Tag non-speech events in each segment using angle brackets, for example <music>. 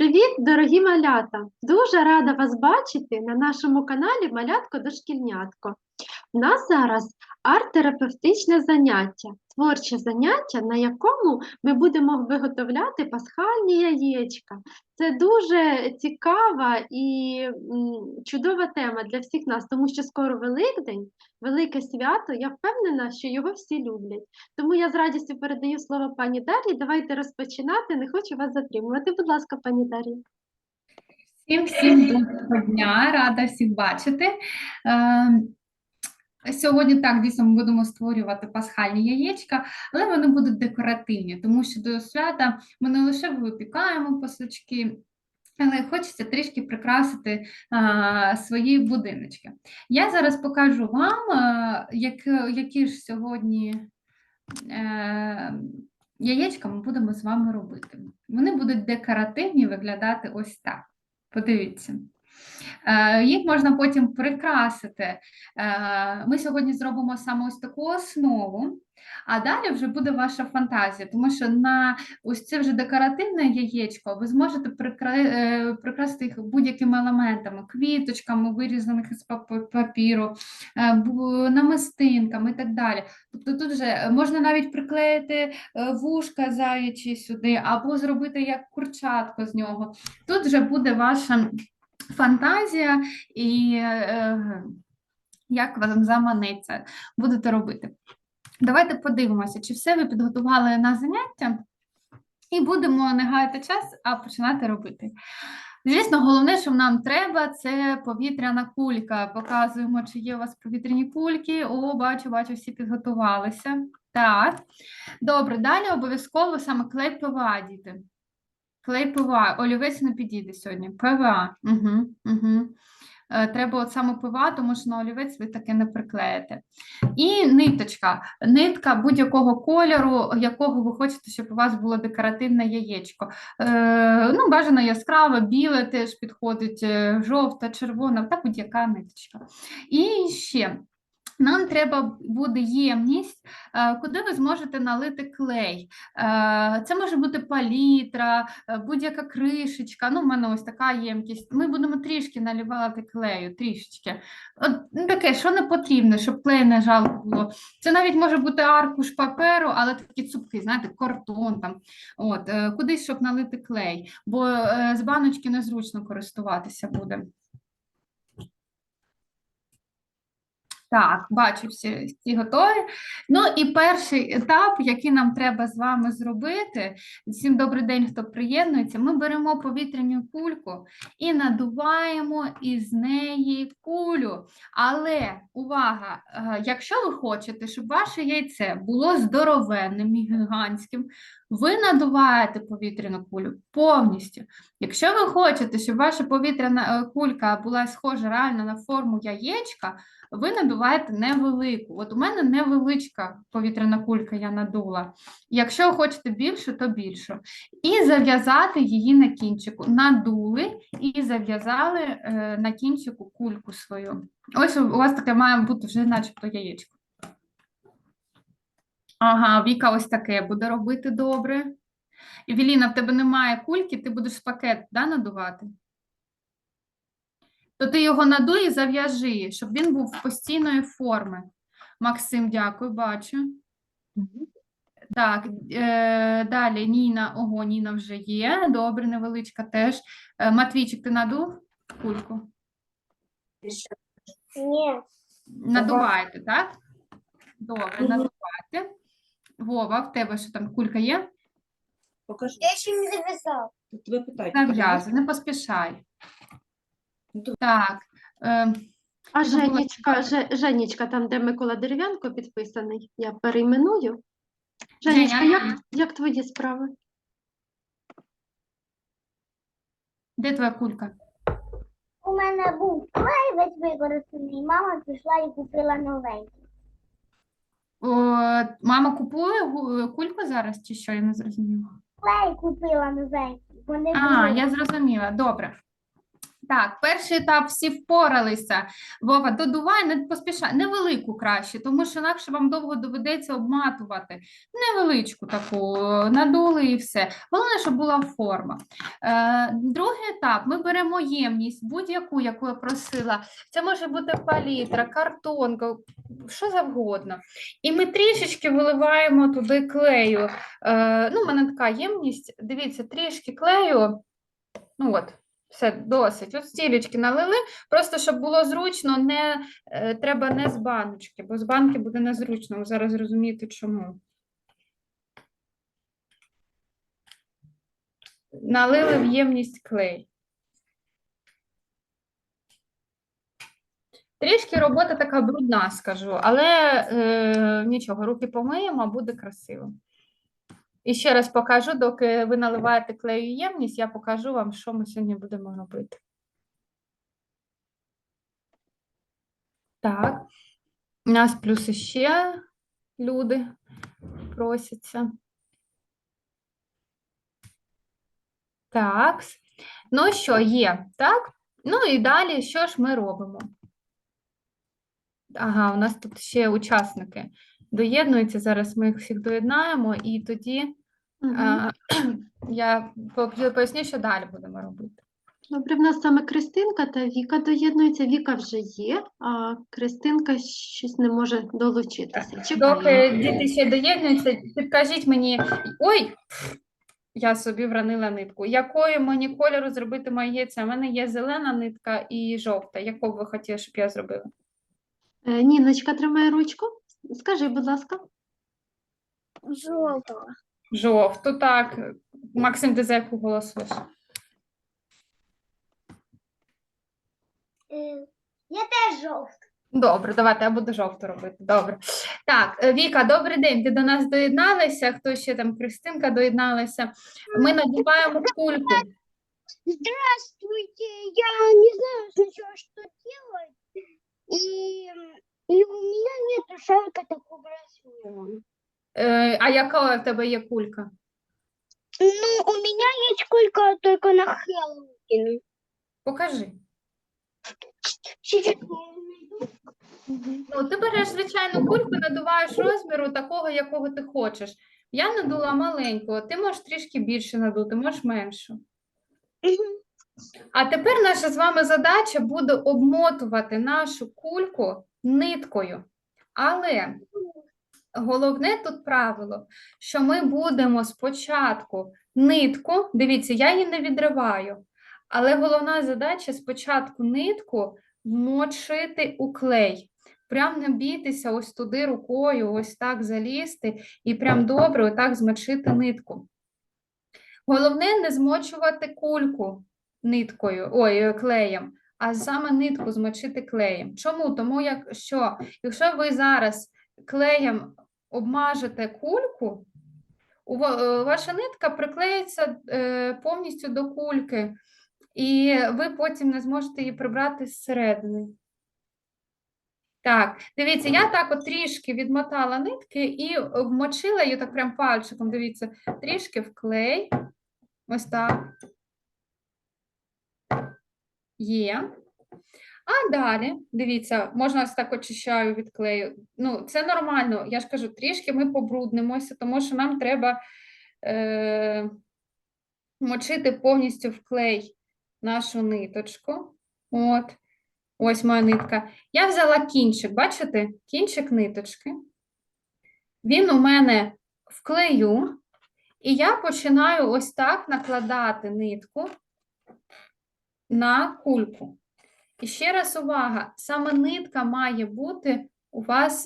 Привіт, дорогі малята! Дуже рада вас бачити на нашому каналі Малятко Дошкільнятко. У нас зараз арт-терапевтичне заняття, творче заняття, на якому ми будемо виготовляти пасхальні яєчка. Це дуже цікава і чудова тема для всіх нас, тому що скоро Великдень, велике свято. Я впевнена, що його всі люблять. Тому я з радістю передаю слово пані Дар'ї. Давайте розпочинати. Не хочу вас затримувати. Будь ласка, пані Дар'я. Всім всім доброго дня, рада всіх бачити. Сьогодні так дійсно ми будемо створювати пасхальні яєчка, але вони будуть декоративні, тому що до свята ми не лише випікаємо пасочки, але хочеться трішки прикрасити а, свої будиночки. Я зараз покажу вам, а, як, які ж сьогодні е, яєчка ми будемо з вами робити. Вони будуть декоративні виглядати ось так. Подивіться. Е, Їх можна потім прикрасити. Е, Ми сьогодні зробимо саме ось таку основу, а далі вже буде ваша фантазія, тому що на ось це вже декоративне яєчко ви зможете е, прикрасити їх будь-якими елементами, квіточками, вирізаних із папіру, намистинками і так далі. Тобто тут вже можна навіть приклеїти вушка заячі сюди, або зробити як курчатко з нього. Тут вже буде ваша фантазія і е, як вам заманеться, будете робити. Давайте подивимося, чи все ви підготували на заняття, і будемо не гаяти час, а починати робити. Звісно, головне, що нам треба, це повітряна кулька. Показуємо, чи є у вас повітряні кульки. О, бачу, бачу, всі підготувалися. Так, добре, далі обов'язково саме клей ПВА. Клей ПВА, олівець не підійде сьогодні. ПВА. Угу, угу. Треба от саме ПВА, тому що на олівець ви таке не приклеїте. І ниточка. Нитка будь-якого кольору, якого ви хочете, щоб у вас було декоративне яєчко. Е, ну, бажано яскраве, біле теж підходить, е, жовта, червона, та будь-яка ниточка. І ще. Нам треба буде ємність, е, куди ви зможете налити клей. Е, Це може бути палітра, е, будь-яка кришечка. Ну, в мене ось така ємкість. Ми будемо трішки наливати клею, трішечки. От ну, таке, що не потрібно, щоб клей не жалко було. Це навіть може бути аркуш паперу, але такі цупки, знаєте, картон там. От, кудись, щоб налити клей, бо з баночки незручно користуватися буде. Так, бачу, всі, всі готові. Ну і перший етап, який нам треба з вами зробити. Всім добрий день, хто приєднується. Ми беремо повітряну кульку і надуваємо із неї кулю. Але увага! е, Якщо ви хочете, щоб ваше яйце було здоровенним і гігантським, ви надуваєте повітряну кулю повністю. Якщо ви хочете, щоб ваша повітряна е, кулька була схожа реально на форму яєчка, ви надуваєте невелику. От у мене невеличка повітряна кулька я надула. Якщо хочете більше, то більше. І зав'язати її на кінчику. Надули і зав'язали е, на кінчику кульку свою. Ось у вас таке має бути вже начебто яєчко. Ага, Віка ось таке буде робити добре. Евеліна, в тебе немає кульки, ти будеш пакет да, надувати? То ти його надуй і зав'яжи, щоб він був постійної форми. Максим, дякую, бачу. Так, е, далі Ніна, ого, Ніна вже є. Добре, невеличка теж. Е, Матвійчик, ти надув кульку? Ні. Надуваєте, так? Добре, надувайте. Вова, в тебе що там кулька є? Покажи. Я ще не зав'язав. Тебе питають. Зав'язуй, не поспішай. Ну, Так. Е, А Забула Женечка, Же- Женечка, там, де Микола Дерев'янко підписаний, я перейменую. Женечка, Женя. як, як твої справи? де твоя кулька? У мене був клей весь використаний, мама пішла і купила новенький. О, мама купує кульку зараз, чи що? Я не зрозуміла. Клей купила новенький. Вони А, були. я зрозуміла. Добре. Так, перший етап всі впоралися. Вова, додувай, не поспішай, невелику краще, тому що інакше вам довго доведеться обматувати. Невеличку таку, надули і все. Головне, щоб була форма. Е, другий етап: ми беремо ємність, будь-яку, яку я просила. Це може бути палітра, картонка, що завгодно. І ми трішечки виливаємо туди клею. Е, ну, у мене така ємність. Дивіться, трішки клею. Ну от, все досить. От стілечки налили, просто щоб було зручно, не е, треба не з баночки, бо з банки буде незручно. Ви зараз розумієте, чому. Налили в ємність клей. Трішки робота така брудна, скажу, але е, нічого, руки помиємо, буде красиво. І ще раз покажу, доки ви наливаєте клею ємність, я покажу вам, що ми сьогодні будемо робити. Так, у нас плюс ще люди просяться. Так, ну що, є, так? Ну і далі, що ж ми робимо? Ага, у нас тут ще учасники доєднуються. Зараз ми їх всіх доєднаємо, і тоді Мгм. а, <clears throat> я поясню, що далі будемо робити. Добре, в нас саме Кристинка та Віка доєднуються. Віка вже є, а Кристинка щось не може долучитися. Чекаємо. Доки діти ще доєднуються, підкажіть мені, ой, я собі вранила нитку. Якою мені кольору зробити моє яйце? У мене є зелена нитка і жовта. Яку б ви хотіли, щоб я зробила? Е, Ніночка, тримає ручку. Скажи, будь ласка. Жовтого. Жовту, так. Максим, ти за яку голосуєш? Е, Я теж жовтий. Добре, давайте я буду жовту робити. Добре. Так, е, Віка, добрий день. Ти до нас доєдналася? Хто ще там? Кристинка доєдналася. Ми надіваємо кульку. Здравствуйте, я не знаю сначала, что делать. И, и у меня нет шарика такого размера. Е, а яка в тебе є кулька? Ну, у меня есть кулька только на Хэллоуин. Покажи. Сейчас. Ну, ти береш звичайну кульку, надуваєш розміру такого, якого ти хочеш. Я надула маленьку, ти можеш трішки більше надути, можеш меншу. А тепер наша з вами задача буде обмотувати нашу кульку ниткою. Але головне тут правило, що ми будемо спочатку нитку, дивіться, я її не відриваю, але головна задача спочатку нитку вмочити у клей. Прям не бійтеся ось туди рукою, ось так залізти і прям добре отак змочити нитку. Головне не змочувати кульку ниткою, ой, клеєм, а саме нитку змочити клеєм. Чому? Тому як, що якщо ви зараз клеєм обмажете кульку, е, ваша нитка приклеїться е, повністю до кульки, і ви потім не зможете її прибрати зсередини. Так, дивіться, я так от трішки відмотала нитки і вмочила її так прям пальчиком, дивіться, трішки в клей. Ось так. Є. А далі, дивіться, можна ось так очищаю від клею. Ну, це нормально. Я ж кажу, трішки ми побруднимося, тому що нам треба е, мочити повністю в клей нашу ниточку. От, ось моя нитка. Я взяла кінчик, бачите? Кінчик ниточки. Він у мене в клею. І я починаю ось так накладати нитку на кульку. І ще раз увага, саме нитка має бути у вас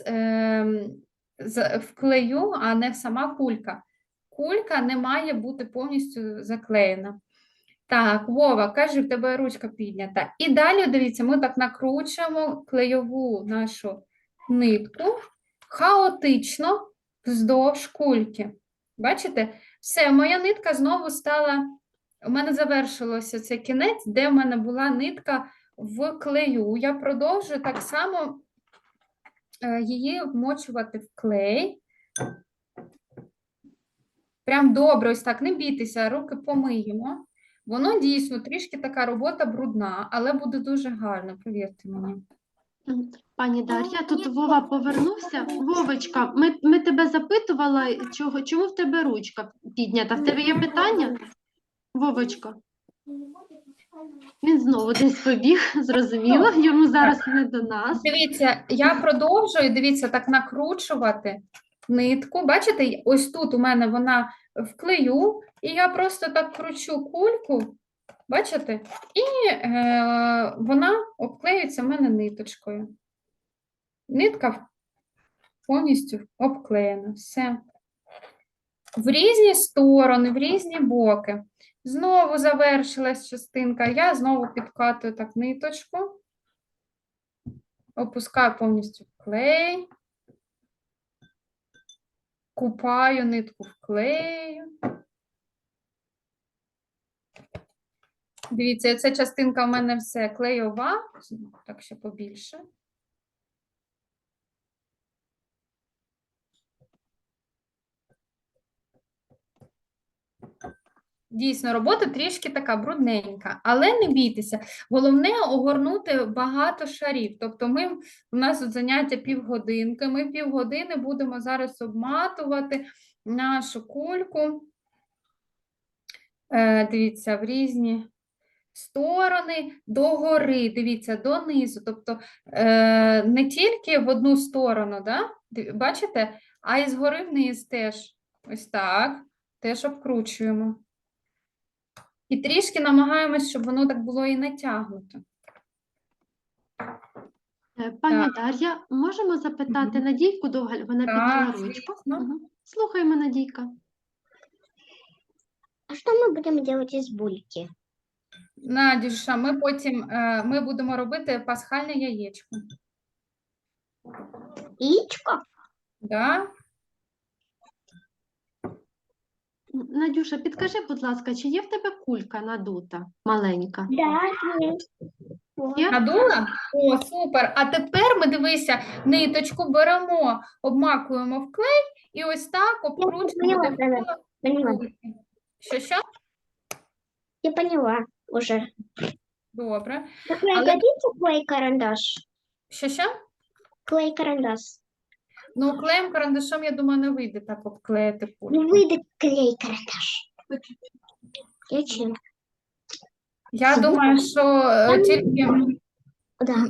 з- в клею, а не сама кулька. Кулька не має бути повністю заклеєна. Так, Вова, кажи, в тебе ручка піднята. І далі, дивіться, ми так накручуємо клейову нашу нитку хаотично вздовж кульки. Бачите? Все, моя нитка знову стала. У мене завершилося цей кінець, де в мене була нитка в клею. Я продовжую так само е, її вмочувати в клей. Прям добре, ось так, не бійтеся, руки помиємо. Воно дійсно трішки така робота брудна, але буде дуже гарно, повірте мені. Пані Дар'я, тут Вова повернувся. Вовочка, ми, ми тебе запитували, чого, чому в тебе ручка піднята? В тебе є питання? Вовочка, він знову десь побіг, зрозуміло, йому зараз не до нас. Дивіться, я продовжую, дивіться, так накручувати нитку. Бачите, ось тут у мене вона вклею, і я просто так кручу кульку, бачите? І е, вона обклеюється в мене ниточкою. Нитка повністю обклеєна. Все. В різні сторони, в різні боки. Знову завершилась частинка. Я знову підкатую так ниточку. Опускаю повністю клей. Купаю нитку в клею. Дивіться, ця частинка в мене все клейова, так ще побільше. Дійсно, робота трішки така брудненька, але не бійтеся. Головне огорнути багато шарів. Тобто, ми у нас тут заняття півгодинки. Ми півгодини будемо зараз обматувати нашу кульку. Е, дивіться, в різні сторони догори, дивіться, донизу. Тобто е, не тільки в одну сторону, да? Бачите, а й згори вниз теж. Ось так. Теж обкручуємо. І трішки намагаємось, щоб воно так було і натягнуто. Е, Пані Так. Дар'я, можемо запитати Мгм. Надійку Догаль, вона Так, підняла ручку. Мгм. Слухаємо, Надійка. А что мы будем делать из бульки? Надюша, ми потім е, ми будемо робити пасхальне яєчко. Яичко? Да? Надюша, підкажи, будь ласка, чи є в тебе кулька надута, маленька? Є? Надула? О, супер. А тепер ми дивися, ниточку беремо, обмакуємо в клей і ось так обкручуємо поняла, довкола Поняла. кульки. Що що? Я поняла уже. Добре. Так клей годится клей-карандаш? Що що? Клей-карандаш. Ну, клеєм карандашом, я думаю, не вийде так обклеїти кульку. Ну, выйдет клей-карандаш. Я чем? Я думаю, що е, тільки Да.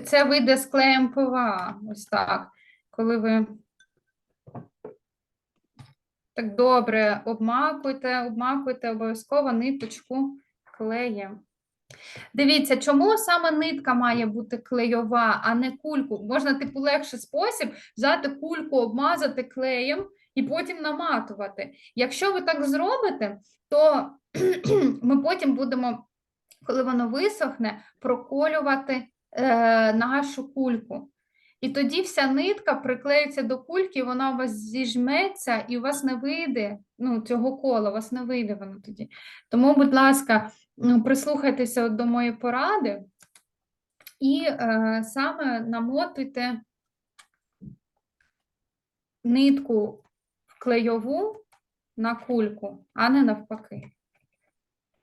це вийде з клеєм ПВА. Ось так. Коли ви так добре обмакуйте, обмакуйте обов'язково ниточку клеєм. Дивіться, чому саме нитка має бути клейова, а не кульку? Можна, типу, легший спосіб взяти кульку, обмазати клеєм і потім наматувати. Якщо ви так зробите, то <clears throat> ми потім будемо, коли воно висохне, проколювати е, нашу кульку. І тоді вся нитка приклеїться до кульки, вона у вас зіжметься, і у вас не вийде ну, цього кола, у вас не вийде воно тоді. Тому, будь ласка, ну, прислухайтеся до моєї поради і е, саме намотуйте нитку в клейову на кульку, а не навпаки.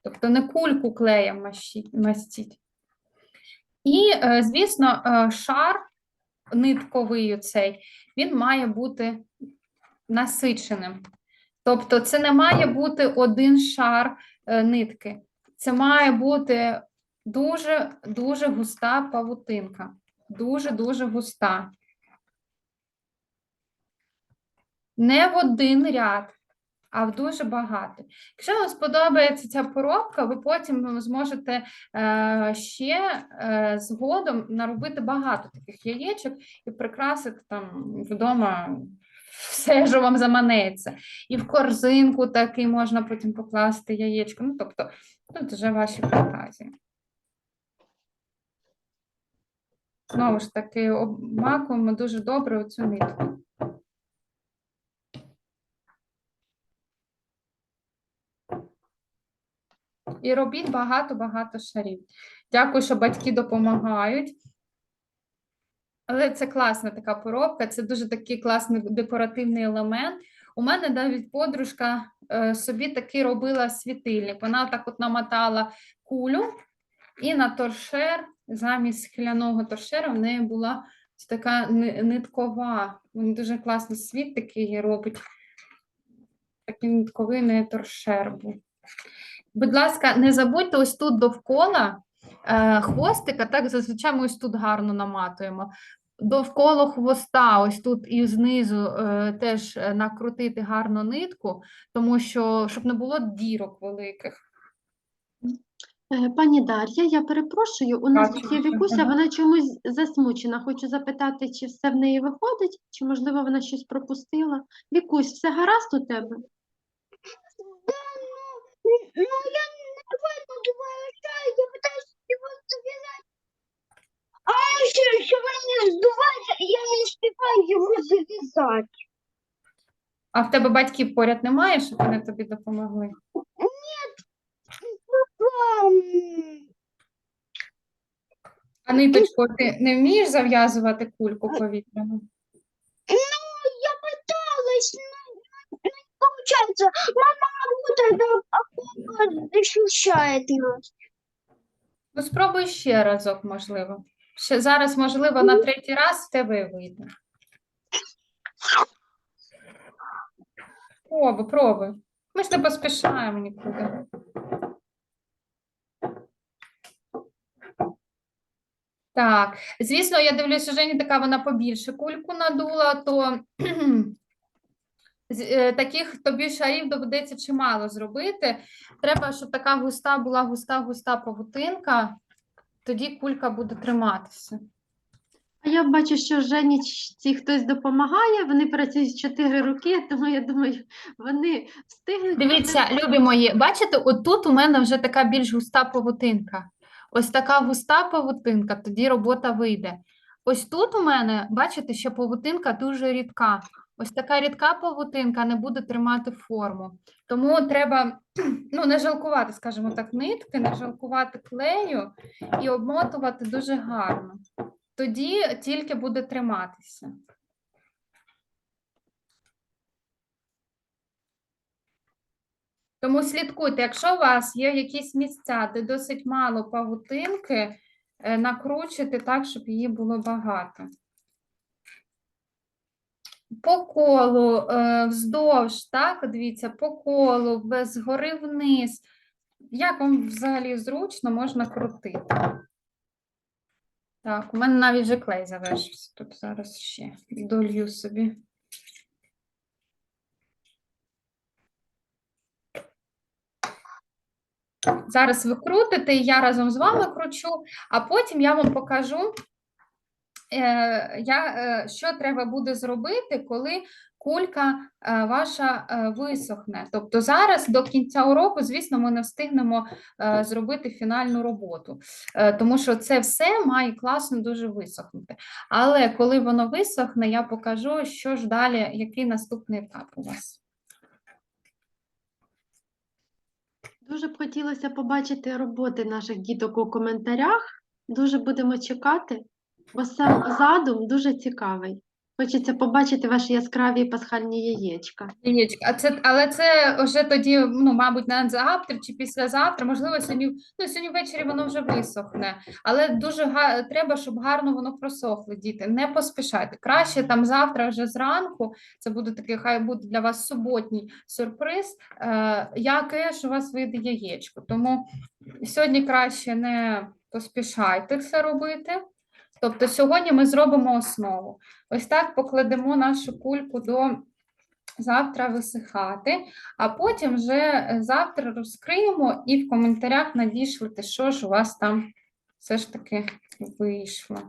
Тобто не кульку клеєм мастіть. І, е, звісно, е, шар нитковий цей, він має бути насиченим. Тобто це не має бути один шар е, нитки. Це має бути дуже дуже густа павутинка. Дуже-дуже густа. Не в один ряд, а в дуже багато. Якщо вам сподобається ця поробка, ви потім зможете е, ще е, згодом наробити багато таких яєчок і прикрасити там вдома все, що вам заманеться. І в корзинку такий можна потім покласти яєчко. Ну, тобто, тут вже ваші фантазії. Знову ж таки, обмакуємо дуже добре оцю нитку. І робіть багато-багато шарів. Дякую, що батьки допомагають. Але це класна така поробка, це дуже такий класний декоративний елемент. У мене навіть подружка е, собі такий робила світильник. Вона так от намотала кулю, і на торшер, замість скляного торшера, в неї була така ниткова. Він дуже класно світ такий робить. Такий нитковий не торшер був. Будь ласка, не забудьте ось тут довкола е, хвостика, так зазвичай ми ось тут гарно наматуємо. Довкола хвоста, ось тут і знизу е, теж е, накрутити гарно нитку, тому що щоб не було дірок великих. Е, Пані Дар'я, я перепрошую, у нас тут є Вікуся, вона чомусь засмучена. Хочу запитати, чи все в неї виходить, чи, можливо, вона щось пропустила. Вікусь, все гаразд у тебе? Ну, ну я нормально думаю, что я пытаюсь его завязать. А еще, еще не сдувается, я не успеваю его завязать. А в тебе батьків поряд немає, щоб вони тобі допомогли? Ам, А ниточку ти не вмієш зав'язувати кульку повітряну? Ну, я пыталась, получается. Мама работает, а папа защищает нас. Ну, спробуй ще разок, можливо. Ще зараз, можливо, на третій раз в тебе і вийде. Пробуй, пробуй. Ми ж не поспішаємо нікуди. Так, звісно, я дивлюся, Жені така вона побільше кульку надула, то <clears throat> таких тобі шарів доведеться чимало зробити. Треба, щоб така густа була густа-густа павутинка, тоді кулька буде триматися. А я бачу, що Женічці хтось допомагає, вони працюють чотири роки, тому я думаю, вони встигнуть. Дивіться, любі мої, бачите, отут у мене вже така більш густа павутинка. Ось така густа павутинка, тоді робота вийде. Ось тут у мене, бачите, що павутинка дуже рідка. Ось така рідка павутинка не буде тримати форму. Тому треба <clears throat> ну, не жалкувати, скажімо так, нитки, не жалкувати клею і обмотувати дуже гарно. Тоді тільки буде триматися. Тому слідкуйте, якщо у вас є якісь місця, де досить мало павутинки, е, накручуйте так, щоб її було багато. По колу, е, вздовж, так, дивіться, по колу, згори вниз. Як вам взагалі зручно, можна крутити. Так, у мене навіть вже клей завершився. Тут зараз ще долью собі. Зараз ви крутите, я разом з вами кручу, а потім я вам покажу, я, е, що треба буде зробити, коли кулька е, ваша е, висохне. Тобто зараз до кінця уроку, звісно, ми не встигнемо е, зробити фінальну роботу, е, тому що це все має класно дуже висохнути. Але коли воно висохне, я покажу, що ж далі, який наступний етап у вас. Дуже б хотілося побачити роботи наших діток у коментарях. Дуже будемо чекати, бо сам задум дуже цікавий. Хочеться побачити ваші яскраві пасхальні яєчка. Яєчка. А це, але це вже тоді, ну, мабуть, на завтра чи післязавтра, можливо, сьогодні, ну, сьогодні ввечері воно вже висохне. Але дуже га- треба, щоб гарно воно просохло, діти. Не поспішайте. Краще там завтра вже зранку, це буде такий, хай буде для вас суботній сюрприз, е, яке ж у вас вийде яєчко. Тому сьогодні краще не поспішайте це робити. Тобто сьогодні ми зробимо основу. Ось так покладемо нашу кульку до завтра висихати, а потім вже завтра розкриємо і в коментарях надішлете, що ж у вас там все ж таки вийшло.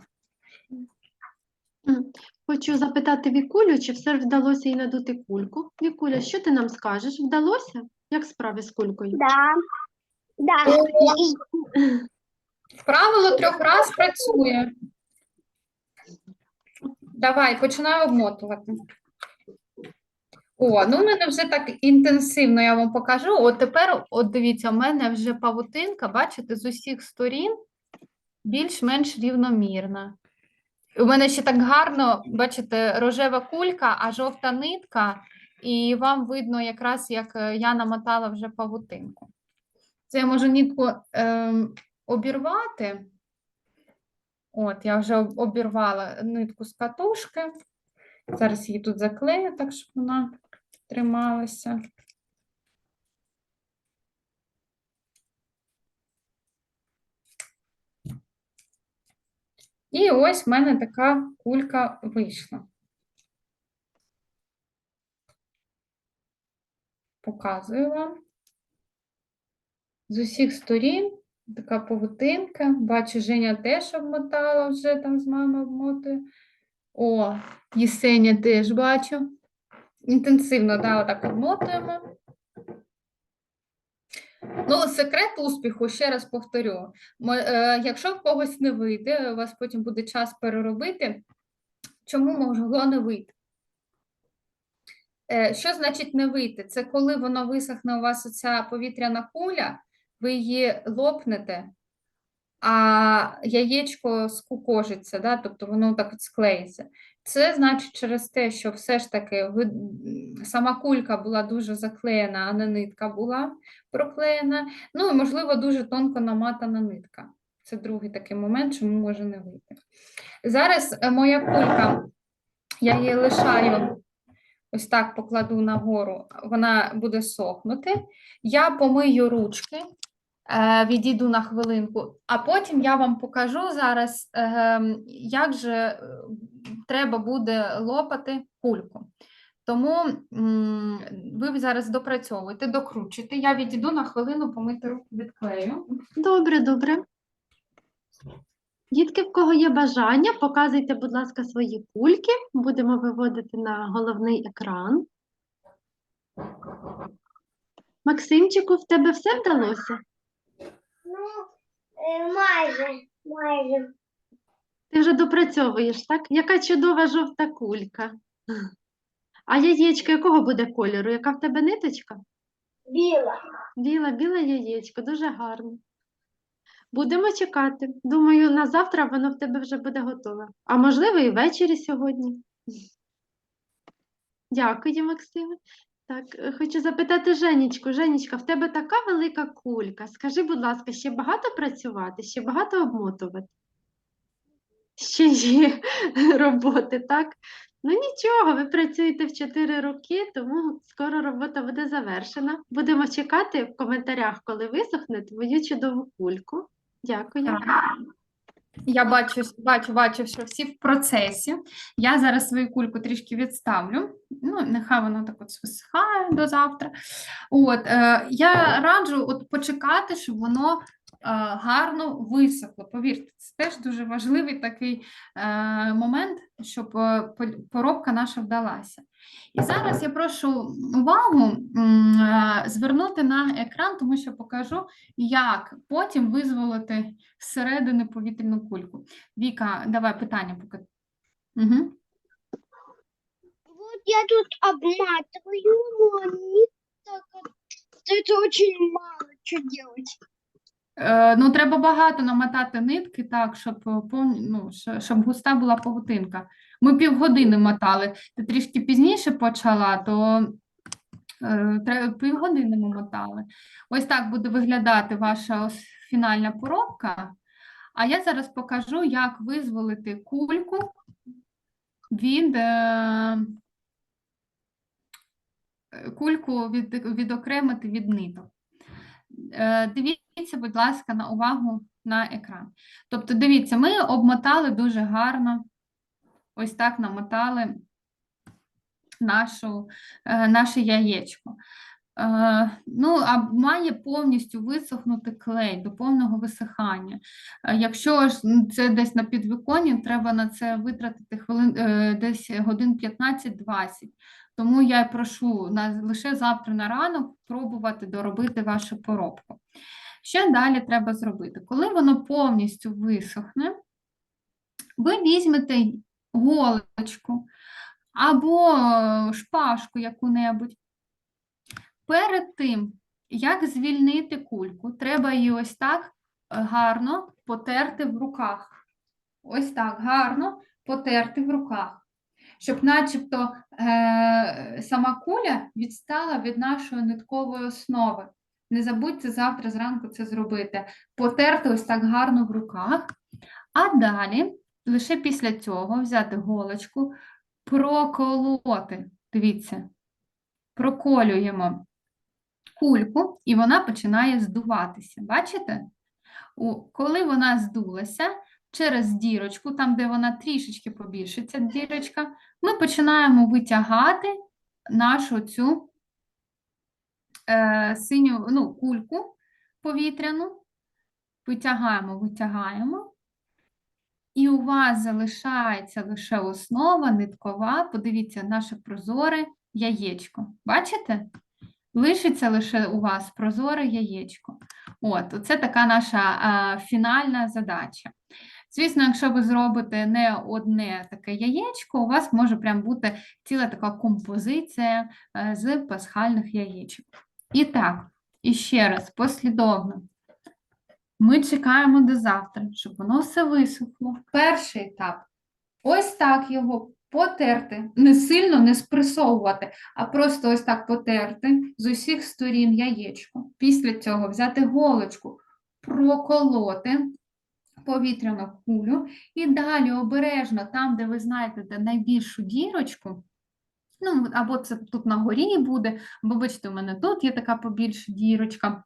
Хочу запитати Вікулю, чи все ж вдалося їй надути кульку. Вікуля, що ти нам скажеш? Вдалося? Як справи з кулькою? Да. Да. Правило трьох раз працює. Давай, починаю обмотувати. О, ну в мене вже так інтенсивно я вам покажу. От тепер, от дивіться, у мене вже павутинка, бачите, з усіх сторін більш-менш рівномірна. У мене ще так гарно, бачите, рожева кулька, а жовта нитка і вам видно якраз, як е, я намотала вже павутинку. Це я можу нитку ем, обірвати. От, я вже обірвала нитку з катушки. Зараз її тут заклею, так, щоб вона трималася. І ось в мене така кулька вийшла. Показую вам. З усіх сторін така павутинка. Бачу, Женя теж обмотала вже там з мамою обмотує. О, Єсеня теж бачу. Інтенсивно, да, отак обмотуємо. Ну, секрет успіху, ще раз повторю. Е, Якщо в когось не вийде, у вас потім буде час переробити. Чому могло не вийти? Е, Що значить не вийти? Це коли воно висохне у вас оця повітряна куля, ви її лопнете, а яєчко скукожиться, да? тобто воно так от склеїться. Це значить через те, що все ж таки ви, сама кулька була дуже заклеєна, а не нитка була проклеєна. Ну і, можливо, дуже тонко наматана нитка. Це другий такий момент, чому може не вийти. Зараз е, моя кулька, я її лишаю, ось так покладу нагору, вона буде сохнути. Я помию ручки, відійду на хвилинку, а потім я вам покажу зараз, ем, як же е, треба буде лопати кульку. Тому ви зараз допрацьовуєте, докручуєте. Я відійду на хвилину помити руки від клею. Добре, добре. Дітки, в кого є бажання, показуйте, будь ласка, свої кульки. Будемо виводити на головний екран. Максимчику, в тебе все вдалося? Е, майже, майже. Ти вже допрацьовуєш, так? Яка чудова жовта кулька. А яєчко якого буде кольору? Яка в тебе ниточка? Біла. Біла, біле яєчко, дуже гарно. Будемо чекати. Думаю, на завтра воно в тебе вже буде готове. А можливо, і ввечері сьогодні. Дякую, Максиме. Так, е, хочу запитати Женечку. Женечка, в тебе така велика кулька. Скажи, будь ласка, ще багато працювати, ще багато обмотувати? Ще є <laughs> роботи, так? Ну нічого, ви працюєте в 4 роки, тому скоро робота буде завершена. Будемо чекати в коментарях, коли висохне твою чудову кульку. Дякую. Я бачу, бачу, бачу, що всі в процесі. Я зараз свою кульку трішки відставлю. Ну, нехай воно так от висихає до завтра. От, е, я раджу от почекати, щоб воно е, гарно висохло. Повірте, це теж дуже важливий такий е, момент, щоб е, поробка наша вдалася. І зараз я прошу увагу е, звернути на екран, тому що покажу, як потім визволити зсередини повітряну кульку. Віка, давай питання поки. Угу. Вот я тут обматываю, но они так... Это очень мало, что делать. Е, ну, треба багато намотати нитки, так, щоб, е, ну, щоб густа була павутинка. Ми півгодини мотали. Ти трішки пізніше почала, то е, півгодини ми мотали. Ось так буде виглядати ваша фінальна поробка. А я зараз покажу, як визволити кульку від кульку від, відокремити від ниток. Дивіться, будь ласка, на увагу на екран. Тобто, дивіться, ми обмотали дуже гарно, ось так намотали нашу, е, наше яєчко. Е, Ну, а має повністю висохнути клей до повного висихання. Е, Якщо ж це десь на підвіконні, треба на це витратити хвилин десь годин 15-20. Тому я прошу на, лише завтра на ранок пробувати доробити вашу поробку. Що далі треба зробити? Коли воно повністю висохне, ви візьмете голочку або е, шпажку яку-небудь. Перед тим, як звільнити кульку, треба її ось так е, гарно потерти в руках. Ось так гарно потерти в руках, щоб начебто е, сама куля відстала від нашої ниткової основи. Не забудьте завтра зранку це зробити. Потерти ось так гарно в руках. А далі, лише після цього, взяти голочку, проколоти. Дивіться, проколюємо кульку, і вона починає здуватися. Бачите? Коли вона здулася, через дірочку, там, де вона трішечки побільше, ця дірочка, ми починаємо витягати нашу цю е, синю ну, кульку повітряну. Витягаємо, витягаємо. І у вас залишається лише основа ниткова. Подивіться, наше прозоре яєчко. Бачите? Лишиться лише у вас прозоре яєчко. От, оце така наша а, фінальна задача. Звісно, якщо ви зробите не одне таке яєчко, у вас може прям бути ціла така композиція е, з пасхальних яєчок. І так, і ще раз, послідовно. Ми чекаємо до завтра, щоб воно все висохло. Перший етап. Ось так його потерти, не сильно не спресовувати, а просто ось так потерти з усіх сторін яєчко. Після цього взяти голочку, проколоти повітряну кулю і далі обережно, там, де ви знаєте, де найбільшу дірочку, ну, або це тут на горі буде, або бачите, у мене тут є така побільша дірочка.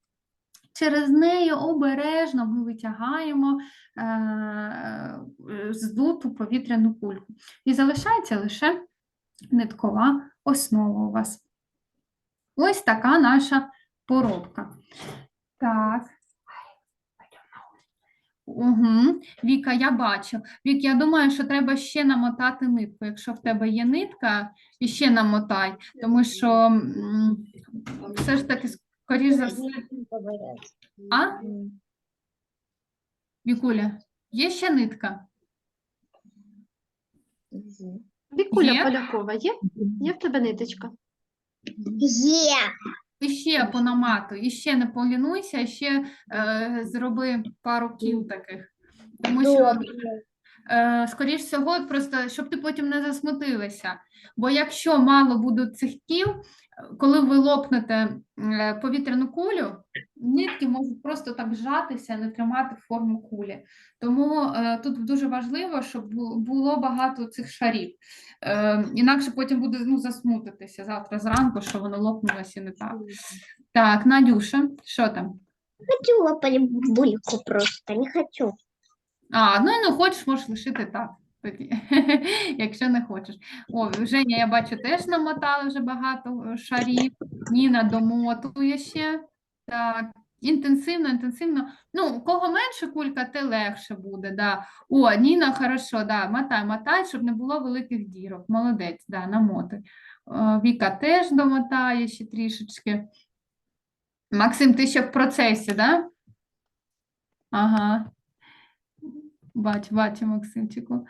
Через неї обережно ми витягаємо е, е, здуту повітряну кульку. І залишається лише ниткова основа у вас. Ось така наша поробка. Так. Угу. Віка, я бачу. Вік, я думаю, що треба ще намотати нитку. Якщо в тебе є нитка, і ще намотай, тому що все ж таки, скоріш за все. А? Вікуля, є ще нитка? Вікуля Є? Полякова, є? Є в тебе ниточка? Є. І ще понаматуй, і ще не полінуйся, ще е, зроби пару кіл таких. Тому що, е, скоріш всього, просто щоб ти потім не засмутилася. Бо якщо мало буде цих кіл, коли ви лопнете е, повітряну кулю, нитки можуть просто так зжатися, не тримати форму кулі. Тому е, тут дуже важливо, щоб було багато цих шарів. Е, інакше потім буде ну, засмутитися завтра зранку, що воно лопнулося і не так. Так, Надюша, що там? Хочу лопать бульку просто, не хочу. А, ну і не хочеш, можеш лишити так. Тоді, <laughs> якщо не хочеш. О, Женя, я бачу, теж намотали вже багато е, шарів. Ніна домотує ще. Так, інтенсивно, інтенсивно. Ну, кого менше кулька, те легше буде. Да. О, Ніна, хорошо, да, мотай, мотай, щоб не було великих дірок. Молодець, да, намотай. Е, Віка теж домотає ще трішечки. Максим, ти ще в процесі, да? Ага. Бач, бачу, Максимчику.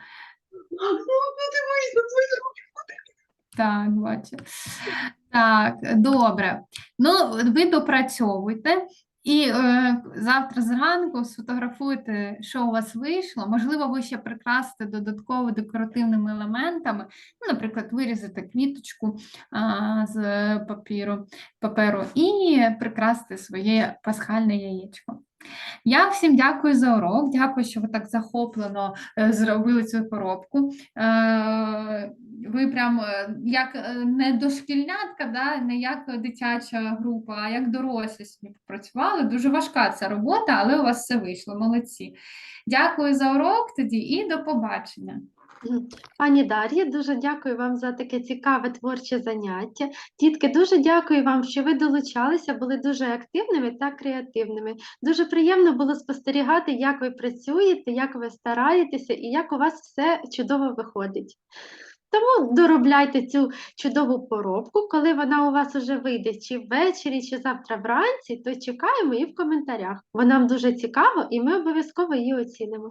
Так, бачу. Так, добре. Ну, ви допрацьовуйте. І е, завтра зранку сфотографуйте, що у вас вийшло. Можливо, ви ще прикрасите додатково декоративними елементами. Ну, наприклад, вирізати квіточку а, з папіру, паперу і прикрасити своє пасхальне яєчко. Я всім дякую за урок. Дякую, що ви так захоплено е, зробили цю коробку. Е, ви прям е, як не дошкільнятка, да, не як дитяча група, а як дорослі сьогодні попрацювали. Дуже важка ця робота, але у вас все вийшло. Молодці. Дякую за урок тоді і до побачення. Пані Дар'я, дуже дякую вам за таке цікаве творче заняття. Дітки, дуже дякую вам, що ви долучалися, були дуже активними та креативними. Дуже приємно було спостерігати, як ви працюєте, як ви стараєтеся і як у вас все чудово виходить. Тому доробляйте цю чудову поробку, коли вона у вас уже вийде, чи ввечері, чи завтра вранці, то чекаємо і в коментарях. Бо нам дуже цікаво, і ми обов'язково її оцінимо.